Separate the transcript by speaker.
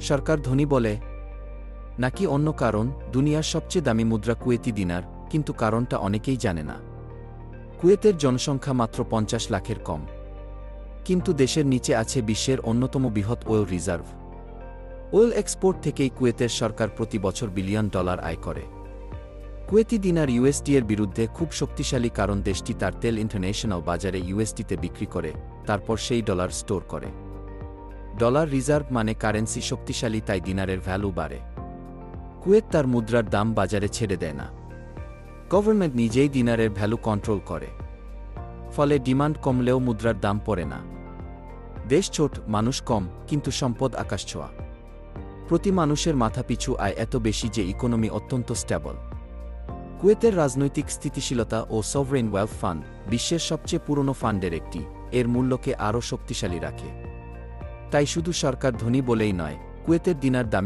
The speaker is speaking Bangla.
Speaker 1: সরকার ধনী বলে, নাকি অন্য কারণ? দুনিয়ার সবচেয়ে দামি মুদ্রা কুয়েতি দিনার, কিন্তু কারণটা অনেকেই জানে না। কুয়েতের জনসংখ্যা মাত্র পঞ্চাশ লাখের কম। কিন্তু দেশের নিচে আছে বিশ্বের অন্যতম বৃহৎ ওয়েল রিজার্ভ। ওয়েল এক্সপোর্ট থেকেই কুয়েতের সরকার প্রতি বছর বিলিয়ন ডলার আয় করে। কুয়েতি দিনার ইউএসডি এর বিরুদ্ধে খুব শক্তিশালী কারণ দেশটি তার তেল ইন্টারন্যাশনাল বাজারে ইউএসডিতে বিক্রি করে, তারপর সেই ডলার স্টোর করে। ডলার রিজার্ভ মানে কারেন্সি শক্তিশালী তাই দিনারের ভ্যালু বাড়ে। কুয়েত তার মুদ্রার দাম বাজারে ছেড়ে দেয় না। গভর্নমেন্ট নিজেই দিনারের ভ্যালু কন্ট্রোল করে। ফলে ডিমান্ড কমলেও মুদ্রার দাম পড়ে না। দেশ ছোট, মানুষ কম, কিন্তু সম্পদ আকাশ ছোঁয়া। প্রতি মানুষের মাথাপিছু আয় এত বেশি যে ইকোনমি অত্যন্ত স্ট্যাবল। কুয়েতের রাজনৈতিক স্থিতিশীলতা ও সভরেন ওয়েলথ ফান্ড বিশ্বের সবচেয়ে পুরনো ফান্ডের একটি, এর মূল্যকে আরও শক্তিশালী রাখে। তাই শুধু সরকার ধনী বলেই নয় কুয়েতের দিনার দামি